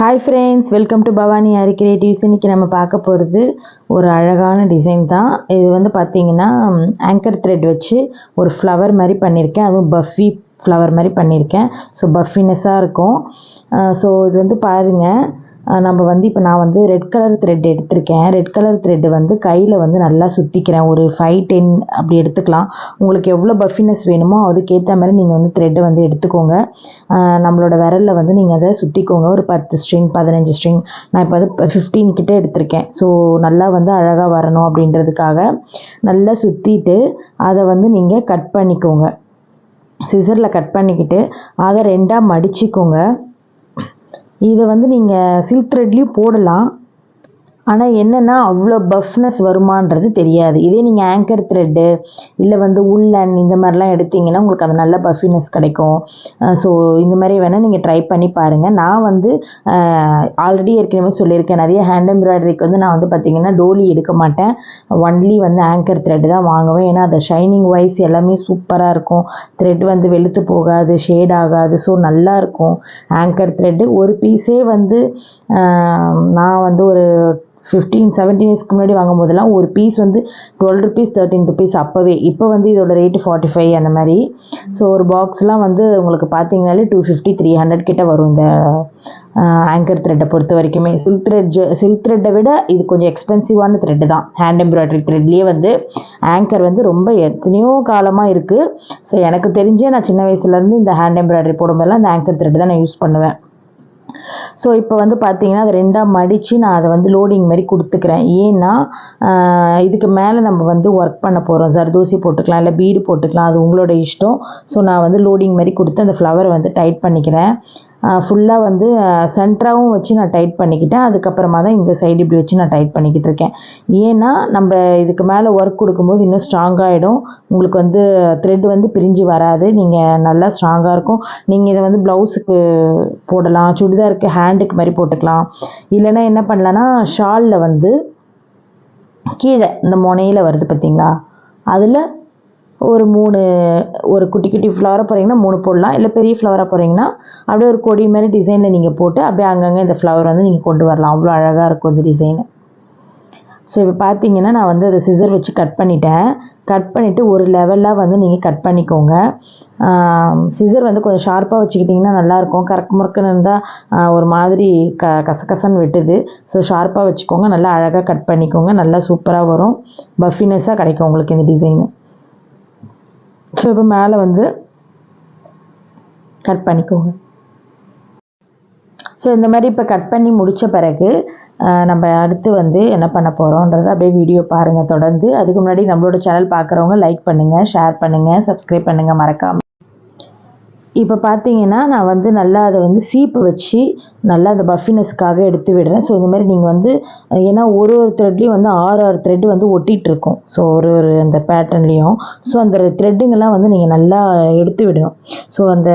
Hi friends welcome to Bhavani Aari creatives இன்றைக்கி நம்ம பார்க்க போகிறது ஒரு அழகான டிசைன் தான். இது வந்து பார்த்திங்கன்னா ஆங்கர் த்ரெட் வச்சு ஒரு ஃப்ளவர் மாதிரி பண்ணியிருக்கேன். அதுவும் பஃபி ஃப்ளவர் மாதிரி பண்ணியிருக்கேன். ஸோ பஃபினஸ்ஸாக இருக்கும். ஸோ இது வந்து பாருங்கள் நம்ம வந்து இப்போ நான் வந்து ரெட் கலர் த்ரெட் எடுத்திருக்கேன். ரெட் கலர் த்ரெட்டு வந்து கையில் வந்து நல்லா சுற்றிக்கிறேன் ஒரு ஃபைவ் டென் அப்படி எடுத்துக்கலாம். உங்களுக்கு எவ்வளோ பஃபினஸ் வேணுமோ அதுக்கேற்ற மாதிரி நீங்கள் வந்து த்ரெட்டை வந்து எடுத்துக்கோங்க. நம்மளோட விரலில் வந்து நீங்கள் அதை சுற்றிக்கோங்க ஒரு பத்து ஸ்ட்ரிங் பதினஞ்சு ஸ்ட்ரிங் நான் இப்போ வந்து ஃபிஃப்டீன் கிட்டே எடுத்திருக்கேன். ஸோ நல்லா வந்து அழகாக வரணும் அப்படின்றதுக்காக நல்லா சுற்றிட்டு அதை வந்து நீங்கள் கட் பண்ணிக்கோங்க. சிசரில் கட் பண்ணிக்கிட்டு அதை ரெண்டாக மடிச்சிக்கோங்க. இதை வந்து நீங்கள் சில்க் த்ரெட்லேயும் போடலாம். ஆனால் என்னென்னா அவ்வளோ பஃப்னஸ் வருமானது தெரியாது. இதே நீங்கள் ஆங்கர் த்ரெட்டு இல்லை வந்து உள்ளன் இந்த மாதிரிலாம் எடுத்திங்கன்னா உங்களுக்கு அது நல்ல பஃபினஸ் கிடைக்கும். ஸோ இந்த மாதிரி வேணால் நீங்கள் ட்ரை பண்ணி பாருங்கள் நான் வந்து ஆல்ரெடி ஏற்கனவே சொல்லியிருக்கேன். நிறைய ஹேண்ட் எம்ப்ராய்டரிக்கு வந்து நான் வந்து பார்த்திங்கன்னா டோலி எடுக்க மாட்டேன். ஒன்லி வந்து ஆங்கர் த்ரெட்டு தான் வாங்குவேன். ஏன்னா அது ஷைனிங் வைஸ் எல்லாமே சூப்பராக இருக்கும். த்ரெட் வந்து வெளுத்து போகாது ஷேட் ஆகாது. ஸோ நல்லாயிருக்கும் ஆங்கர் த்ரெட்டு ஒரு பீஸே வந்து நான் வந்து ஒரு ஃபிஃப்டீன் செவன்டீன் இயர்ஸ்க்கு முன்னாடி வாங்கும்போதெல்லாம் ஒரு பீஸ் வந்து டுவெல் ருபீஸ் தேர்ட்டின் ருபீஸ் அப்போவே. இப்போ வந்து இதோட ரேட்டு ஃபார்ட்டி ஃபைவ் அந்த மாதிரி. ஸோ ஒரு பாக்ஸ்லாம் வந்து உங்களுக்கு பார்த்தீங்கனாலே டூ ஃபிஃப்டி த்ரீ ஹண்ட்ரட் கிட்ட வரும் இந்த ஆங்கர் த்ரெட்டை பொறுத்த வரைக்குமே. சில்க் த்ரெட் சில்க் த்ரெட்டை விட இது கொஞ்சம் எக்ஸ்பென்சிவான த்ரெட்டு தான். ஹேண்ட் எம்ப்ராய்டரி த்ரெட்லேயே வந்து ஆங்கர் வந்து ரொம்ப எத்தனையோ காலமாக இருக்குது ஸோ எனக்கு தெரிஞ்சே நான் சின்ன வயசுலேருந்து இந்த ஹேண்ட் எம்ப்ராய்டரி போடும்போதெல்லாம் இந்த ஆங்கர் த்ரெட் தான் நான் யூஸ் பண்ணுவேன். ஸோ இப்போ வந்து பார்த்தீங்கன்னா அதை ரெண்டாக மடித்து நான் அதை வந்து லோடிங் மாதிரி கொடுத்துக்கிறேன். ஏன்னா இதுக்கு மேலே நம்ம வந்து ஒர்க் பண்ண போகிறோம் ஜர்தோசி போட்டுக்கலாம் இல்லை பீடு போட்டுக்கலாம். அது உங்களோட இஷ்டம். ஸோ நான் வந்து லோடிங் மாதிரி கொடுத்து அந்த ஃப்ளவரை வந்து டைட் பண்ணிக்கிறேன். ஃபுல்லாக வந்து சென்டராகவும் வச்சு நான் டைட் பண்ணிக்கிட்டேன். அதுக்கப்புறமா தான் இந்த சைடு இப்படி வச்சு நான் டைட் பண்ணிக்கிட்டு இருக்கேன். ஏன்னா நம்ம இதுக்கு மேலே ஒர்க் கொடுக்கும்போது இன்னும் ஸ்ட்ராங்காகிடும் உங்களுக்கு வந்து த்ரெட் வந்து பிரிஞ்சு வராது. நீங்கள் நல்லா ஸ்ட்ராங்காக இருக்கும். நீங்கள் இதை வந்து ப்ளவுஸுக்கு போடலாம். சுடிதாருக்கு ஹேண்டுக்கு மாதிரி போட்டுக்கலாம். இல்லைன்னா என்ன பண்ணலான்னா ஷாலில் வந்து கீழே இந்த முனையில் வருது பார்த்தீங்களா அதில் ஒரு மூணு ஒரு குட்டி குட்டி ஃப்ளவராக போகிறீங்கன்னா மூணு போடலாம். இல்லை பெரிய ஃப்ளவராக போகிறீங்கன்னா அப்படியே ஒரு கொடி மாதிரி டிசைனில் நீங்கள் போட்டு அப்படியே அங்கங்கே இந்த ஃப்ளவர் வந்து நீங்கள் கொண்டு வரலாம். அவ்வளோ அழகாக இருக்கும் இந்த டிசைனு ஸோ இப்போ பார்த்தீங்கன்னா நான் வந்து அதை சிசர் வச்சு கட் பண்ணிட்டேன். கட் பண்ணிவிட்டு ஒரு லெவலாக வந்து நீங்கள் கட் பண்ணிக்கோங்க. சிசர் வந்து கொஞ்சம் ஷார்ப்பாக வச்சுக்கிட்டிங்கன்னா நல்லாயிருக்கும் கறக்கு முறுக்குன்னு இருந்தால் ஒரு மாதிரி க கசகசன்னு வெட்டுது. ஸோ ஷார்ப்பாக வச்சுக்கோங்க. நல்லா அழகாக கட் பண்ணிக்கோங்க. நல்லா சூப்பராக வரும். பஃபினஸ்ஸாக கிடைக்கும் உங்களுக்கு இந்த டிசைனு ஸோ இப்போ மேலே வந்து கட் பண்ணிக்கோங்க. ஸோ இந்த மாதிரி இப்போ கட் பண்ணி முடித்த பிறகு நம்ம அடுத்து வந்து என்ன பண்ண போகிறோன்றதை அப்படியே வீடியோ பாருங்கள் தொடர்ந்து அதுக்கு முன்னாடி நம்மளோட சேனல் பார்க்குறவங்க லைக் பண்ணுங்கள் ஷேர் பண்ணுங்கள் சப்ஸ்கிரைப் பண்ணுங்கள் மறக்காமல் இப்போ பார்த்தீங்கன்னா நான் வந்து நல்லா அதை வந்து சீப்பு வச்சு நல்லா அந்த பஃபினஸ்க்காக எடுத்து விடுறேன். ஸோ இந்த மாதிரி நீங்கள் வந்து ஏன்னா ஒரு ஒரு த்ரெட்லேயும் வந்து ஆறு ஆறு த்ரெட் வந்து ஒட்டிகிட்டு இருக்கும் ஸோ ஒரு ஒரு அந்த பேட்டர்ன்லேயும் ஸோ அந்த த்ரெட்டுங்கெல்லாம் வந்து நீங்கள் நல்லா எடுத்து விடணும். ஸோ அந்த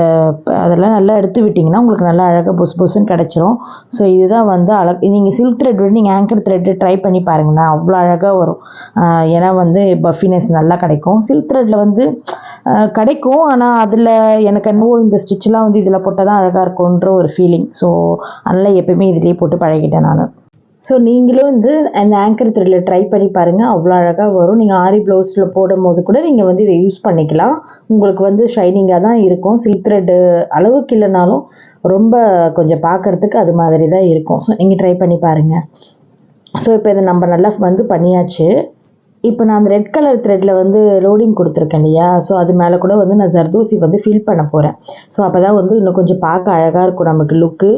அதெல்லாம் நல்லா எடுத்து விட்டிங்கன்னா உங்களுக்கு நல்லா அழகாக பொஸ் பொஸ்ன்னு கிடச்சிரும். ஸோ இதுதான் வந்து அழகு நீங்கள் சில்க் த்ரெட் விட நீங்கள் ஆங்கர் த்ரெட்டு ட்ரை பண்ணி பாருங்கண்ணா அவ்வளோ அழகாக வரும். ஏன்னா வந்து பஃபினஸ் நல்லா கிடைக்கும். சில்க் த்ரெட்டில் வந்து கிடைக்கும். ஆனால் அதில் எனக்கு என்னவோ இந்த ஸ்டிச்செலாம் வந்து இதில் போட்டால் தான் அழகாக இருக்கும்ன்ற ஒரு ஃபீலிங் ஸோ அதனால் எப்பயுமே இதிலே போட்டு பழகிட்டேன் நான். ஸோ நீங்களும் வந்து அந்த ஆங்கர் த்ரெட்டில் ட்ரை பண்ணி பாருங்கள் அவ்வளோ அழகாக வரும். நீங்கள் ஆரி ப்ளவுஸில் போடும் போது கூட நீங்கள் வந்து இதை யூஸ் பண்ணிக்கலாம். உங்களுக்கு வந்து ஷைனிங்காக தான் இருக்கும். சில்க் த்ரெட்டு அளவுக்கு இல்லைனாலும் ரொம்ப கொஞ்சம் பார்க்குறதுக்கு அது மாதிரி தான் இருக்கும். ஸோ நீங்கள் ட்ரை பண்ணி பாருங்கள் ஸோ இப்போ இதை நம்ம நல்லா வந்து பண்ணியாச்சு. இப்போ நான் அந்த ரெட் கலர் த்ரெட்டில் வந்து லோடிங் கொடுத்துருக்கேன் இல்லையா? ஸோ அது மேலே கூட வந்து நான் ஜர்தோசி வந்து ஃபில் பண்ண போகிறேன் ஸோ அப்போ தான் வந்து இன்னும் கொஞ்சம் பார்க்க அழகாக இருக்கும் நமக்கு லுக்கு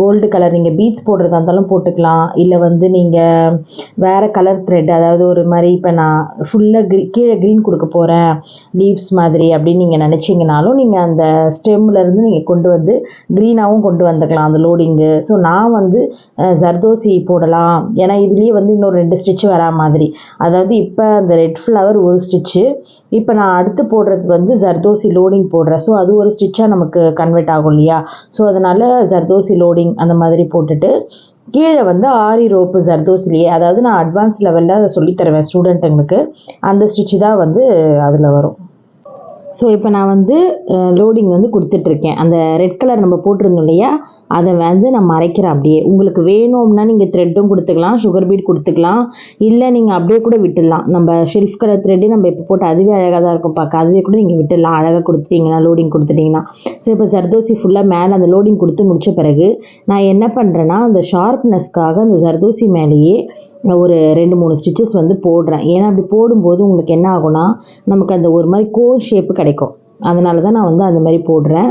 கோல்டு கலர் நீங்கள் பீட்ஸ் போடுறதா இருந்தாலும் போட்டுக்கலாம். இல்லை வந்து நீங்கள் வேறு கலர் த்ரெட் அதாவது ஒரு மாதிரி இப்போ நான் ஃபுல்லாக க்ரீ கீழே க்ரீன் கொடுக்க போகிறேன் லீவ்ஸ் மாதிரி அப்படின்னு நீங்கள் நினச்சிங்கனாலும் நீங்கள் அந்த ஸ்டெம்லேருந்து நீங்கள் கொண்டு வந்து க்ரீனாகவும் கொண்டு வந்துக்கலாம் அந்த லோடிங்கு ஸோ நான் வந்து ஜர்தோசி போடலாம். ஏன்னா இதுலேயே வந்து இன்னொரு ரெண்டு ஸ்டிச் வரா மாதிரி. அதாவது அதாவது இப்போ அந்த ரெட் ஃப்ளவர் ஒரு ஸ்டிச்சு இப்போ நான் அடுத்து போடுறது வந்து ஜர்தோசி லோடிங் போடுறேன். ஸோ அது ஒரு ஸ்டிச்சாக நமக்கு கன்வெர்ட் ஆகும் இல்லையா? ஸோ அதனால் ஜர்தோசி லோடிங் அந்த மாதிரி போட்டுட்டு கீழே வந்து ஆரி ரோப்பு ஜர்தோசிலேயே அதாவது நான் அட்வான்ஸ் லெவலில் அதை சொல்லித்தருவேன் ஸ்டூடெண்ட்டுங்களுக்கு அந்த ஸ்டிச்சு தான் வந்து அதில் வரும். ஸோ இப்போ நான் வந்து லோடிங் வந்து கொடுத்துட்ருக்கேன். அந்த ரெட் கலர் நம்ம போட்டிருந்தோம் இல்லையா? அதை வந்து நான் மறைக்கிறேன் அப்படியே. உங்களுக்கு வேணும்னா நீங்கள் த்ரெட்டும் கொடுத்துக்கலாம் சுகர் பீட் கொடுத்துக்கலாம். இல்லை நீங்கள் அப்படியே கூட விட்டுடலாம். நம்ம ஷெல்ஃப் கலர் த்ரெட்டே நம்ம இப்போ போட்டு அதுவே அழகாக தான் இருக்கும் பார்க்க அதுவே கூட நீங்கள் விட்டுடலாம். அழகாக கொடுத்துட்டீங்கன்னா லோடிங் கொடுத்துட்டிங்கன்னா. ஸோ இப்போ சர்தோசி ஃபுல்லாக மேலே அந்த லோடிங் கொடுத்து முடித்த பிறகு நான் என்ன பண்ணுறேன்னா அந்த ஷார்ப்னஸ்க்காக அந்த சர்தோசி மேலேயே ஒரு ரெண்டு மூணு ஸ்டிச்சஸ் வந்து போடுறேன். ஏன்னா அப்படி போடும்போது உங்களுக்கு என்ன ஆகும்னா நமக்கு அந்த ஒரு மாதிரி கோர் ஷேப்பு கிடைக்கும். அதனால தான் நான் வந்து அந்த மாதிரி போடுறேன்.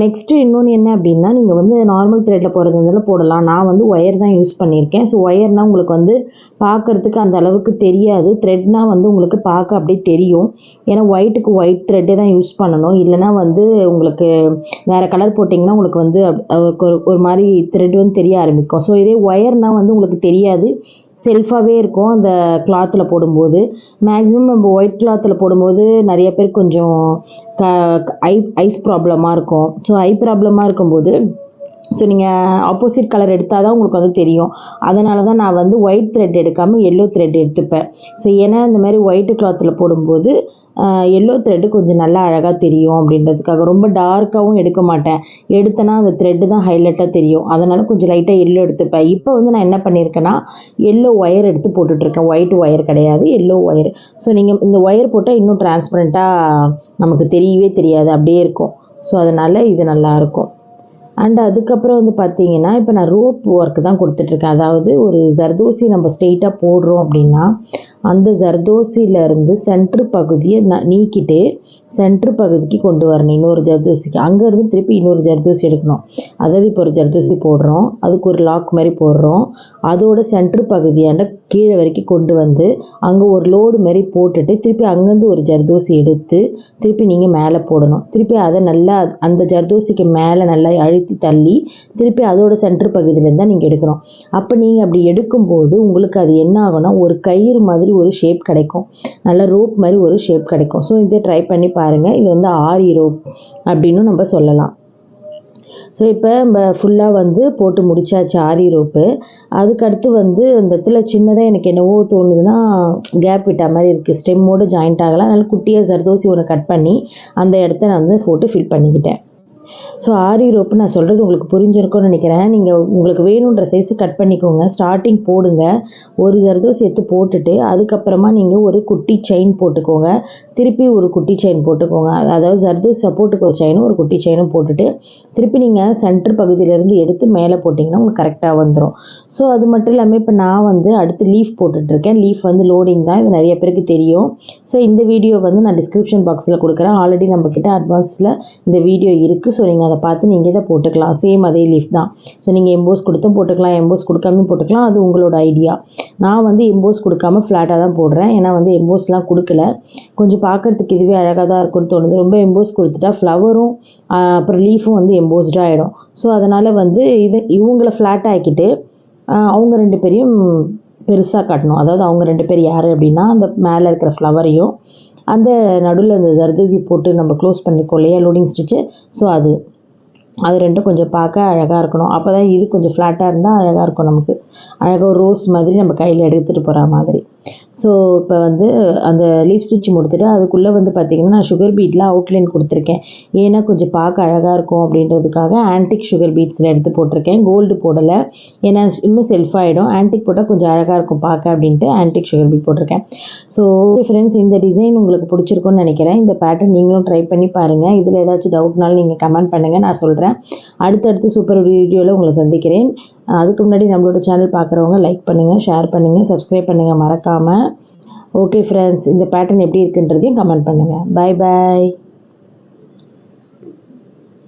நெக்ஸ்ட்டு இன்னொன்று என்ன அப்படின்னா நீங்கள் வந்து நார்மல் த்ரெட்டில் போடுறது இருந்தாலும் போடலாம். நான் வந்து ஒயர் தான் யூஸ் பண்ணியிருக்கேன். ஸோ ஒயர்னால் உங்களுக்கு வந்து பார்க்குறதுக்கு அந்த அளவுக்கு தெரியாது. த்ரெட்னால் வந்து உங்களுக்கு பார்க்க அப்படியே தெரியும். ஏன்னா ஒயிட்டுக்கு ஒயிட் த்ரெட்டே தான் யூஸ் பண்ணணும். இல்லைனா வந்து உங்களுக்கு வேறு கலர் போட்டிங்கன்னா உங்களுக்கு வந்து ஒரு ஒரு மாதிரி த்ரெட் வந்து தெரிய ஆரம்பிக்கும். ஸோ இதே ஒயர்னால் வந்து உங்களுக்கு தெரியாது. செல்ஃபாகவே இருக்கும். அந்த கிளாத்தில் போடும்போது. மேக்ஸிமம் நம்ம ஒயிட் கிளாத்தில் போடும்போது நிறைய பேர் கொஞ்சம் க ஐ ஐஸ் ப்ராப்ளமாக இருக்கும். ஸோ ஐ ப்ராப்ளமாக இருக்கும்போது ஸோ நீங்கள் ஆப்போசிட் கலர் எடுத்தால் தான் உங்களுக்கு வந்து தெரியும். அதனால தான் நான் வந்து ஒயிட் த்ரெட் எடுக்காமல் எல்லோ த்ரெட் எடுத்துப்பேன். ஸோ ஏன்னா இந்த மாதிரி ஒயிட்டு கிளாத்தில் போடும்போது எல்லோ த்ரெட்டு கொஞ்சம் நல்லா அழகாக தெரியும் அப்படின்றதுக்காக. ரொம்ப டார்க்காகவும் எடுக்க மாட்டேன். எடுத்தேன்னா அந்த த்ரெட்டு தான் ஹைலைட்டாக தெரியும். அதனால் கொஞ்சம் லைட்டாக எல்லோ எடுத்துப்பேன். இப்போ வந்து நான் என்ன பண்ணியிருக்கேன்னா எல்லோ ஒயர் எடுத்து போட்டுட்ருக்கேன். ஒயிட் ஒயர் கிடையாது எல்லோ ஒயர் ஸோ நீங்கள் இந்த ஒயர் போட்டால் இன்னும் டிரான்ஸ்பரண்ட்டாக நமக்கு தெரியவே தெரியாது. அப்படியே இருக்கும். ஸோ அதனால் இது நல்லாயிருக்கும் அண்ட் அதுக்கப்புறம் வந்து பார்த்தீங்கன்னா இப்போ நான் ரோப் ஒர்க்கு தான் கொடுத்துட்ருக்கேன். அதாவது ஒரு ஜர்தோசி நம்ம ஸ்ட்ரெயிட்டாக போடுறோம் அப்படின்னா அந்த ஜர்தோசியிலேருந்து சென்ட்ரு பகுதியை நான் நீக்கிட்டு சென்ட்ரு பகுதிக்கு கொண்டு வரணும். இன்னொரு ஜர்தோசிக்கு. அங்கேருந்து திருப்பி இன்னொரு ஜர்தோசி எடுக்கணும். அதாவது இப்போ ஒரு ஜர்தோசி போடுறோம். அதுக்கு ஒரு லாக் மாதிரி போடுறோம். அதோட சென்ட்ரு பகுதியாண்ட கீழே வரைக்கும் கொண்டு வந்து அங்கே ஒரு லோடு மாதிரி போட்டுட்டு திருப்பி அங்கேருந்து ஒரு ஜர்தோசி எடுத்து திருப்பி நீங்கள் மேலே போடணும். திருப்பி அதை நல்லா அந்த ஜர்தோசிக்கு மேலே நல்லா அழுத்தி தள்ளி திருப்பி அதோட சென்ட்ரு பகுதியிலேருந்து தான் நீங்கள் எடுக்கணும். அப்போ நீங்கள் அப்படி எடுக்கும்போது உங்களுக்கு அது என்ன ஆகும்னா ஒரு கயிறு மாதிரி ஒரு ஷேப் கிடைக்கும். நல்ல ரோப் மாதிரி ஒரு ஷேப் கிடைக்கும். ஸோ இதை ட்ரை பண்ணி பாருங்கள் இது வந்து ஆரி ரோப் அப்படின்னு நம்ம சொல்லலாம். ஸோ இப்போ நம்ம ஃபுல்லாக வந்து போட்டு முடிச்சாச்சு ஆரி ரோப்பு அதுக்கடுத்து வந்து அந்த இடத்துல சின்னதாக எனக்கு என்னவோ தோணுதுன்னா கேப் விட்ட மாதிரி இருக்குது ஸ்டெம்மோடு ஜாயிண்ட் ஆகலாம். அதனால் குட்டியாக சர்தோசி ஒன்று கட் பண்ணி அந்த இடத்த நான் வந்து ஃபோட்டோ ஃபில் பண்ணிக்கிட்டேன். ஸோ ஆரி ரோப்பு நான் சொல்கிறது உங்களுக்கு புரிஞ்சிருக்கும்னு நினைக்கிறேன். நீங்கள் உங்களுக்கு வேணுன்ற சைஸு கட் பண்ணிக்கோங்க. ஸ்டார்டிங் போடுங்க. ஒரு ஜர்தோசி எடுத்து போட்டுட்டு அதுக்கப்புறமா நீங்கள் ஒரு குட்டி செயின் போட்டுக்கோங்க. திருப்பி ஒரு குட்டி செயின் போட்டுக்கோங்க. அதாவது ஜர்தோஸ் சப்போர்ட்டுக்கு ஒரு செயினும் ஒரு குட்டி செயினும் போட்டுட்டு திருப்பி நீங்கள் சென்டர் பகுதியிலேருந்து எடுத்து மேலே போட்டிங்கன்னா உங்களுக்கு கரெக்டாக வந்துடும் ஸோ அது மட்டும் இல்லாமல் இப்போ நான் வந்து அடுத்து லீஃப் போட்டுட்ருக்கேன். லீஃப் வந்து லோடிங் தான். இது நிறைய பேருக்கு தெரியும். ஸோ இந்த வீடியோ வந்து நான் டிஸ்கிரிப்ஷன் பாக்ஸில் கொடுக்குறேன். ஆல்ரெடி நம்மக்கிட்ட அட்வான்ஸில் இந்த வீடியோ இருக்குது ஸோ நீங்கள் அதை பார்த்து நீங்கள் இதை போட்டுக்கலாம். சேம் அதே லீஃப் தான். ஸோ நீங்கள் எம்போஸ் கொடுத்தும் போட்டுக்கலாம். எம்போஸ் கொடுக்காம போட்டுக்கலாம். அது உங்களோட ஐடியா நான் வந்து எம்போஸ் கொடுக்காம ஃப்ளாட்டாக தான் போடுறேன். ஏன்னா வந்து எம்போஸ்லாம் கொடுக்கல. கொஞ்சம் பார்க்குறதுக்கு இதுவே அழகாக தான் இருக்கும்னு தோணுது. ரொம்ப எம்போஸ் கொடுத்துட்டா ஃப்ளவரும் அப்புறம் லீஃபும் வந்து எம்போஸ்டாக ஆகிடும் ஸோ அதனால் வந்து இது இவங்கள ஃப்ளாட் ஆக்கிட்டு அவங்க ரெண்டு பேரையும் பெருசாக காட்டணும். அதாவது அவங்க ரெண்டு பேர் யார் அப்படின்னா அந்த மேலே இருக்கிற ஃப்ளவரையும் அந்த நடுவில் அந்த ஜர்தோசி போட்டு நம்ம க்ளோஸ் பண்ணிக்கோ இல்லையா லோடிங் ஸ்டிச்சு ஸோ அது அது ரெண்டும் கொஞ்சம் பார்க்க அழகாக இருக்கணும். அப்போ தான் இது கொஞ்சம் ஃப்ளாட்டாக இருந்தால் அழகாக இருக்கும் நமக்கு. அழகாக ஒரு ரோஸ் மாதிரி நம்ம கையில் எடுத்துகிட்டு போகிற மாதிரி. ஸோ இப்போ வந்து அந்த லீஃப் ஸ்டிச் முடித்துட்டு அதுக்குள்ளே வந்து பார்த்திங்கன்னா நான் சுகர் பீட்லாம் அவுட்லைன் கொடுத்துருக்கேன். ஏன்னா கொஞ்சம் பார்க்க அழகாக இருக்கும் அப்படின்றதுக்காக ஆன்டிக் சுகர் பீட்ஸில் எடுத்து போட்டிருக்கேன். கோல்டு போடலை. ஏன்னா இன்னும் செல்ஃப் ஆகிடும் ஆன்டிக் போட்டால் கொஞ்சம் அழகாக இருக்கும் பார்க்க அப்படின்ட்டு ஆன்டிக் சுகர் பீட் போட்டிருக்கேன். ஸோ ஃப்ரெண்ட்ஸ் இந்த டிசைன் உங்களுக்கு பிடிச்சிருக்கும்னு நினைக்கிறேன். இந்த பேட்டர்ன் நீங்களும் ட்ரை பண்ணி பாருங்கள் இதில் ஏதாச்சும் டவுட்னாலும் நீங்கள் கமெண்ட் பண்ணுங்கள் நான் சொல்கிறேன் அடுத்தடுத்து சூப்பர் வீடியோவில் உங்களை சந்திக்கிறேன். அதுக்கு முன்னாடி நம்மளோட சேனல் பார்க்குறவங்க லைக் பண்ணுங்கள் ஷேர் பண்ணுங்கள் சப்ஸ்கிரைப் பண்ணுங்கள் மறக்காமல் ஓகே ஃப்ரெண்ட்ஸ் இந்த பேட்டர்ன் எப்படி இருக்குன்றதையும் கமெண்ட் பண்ணுங்கள் பாய் பாய்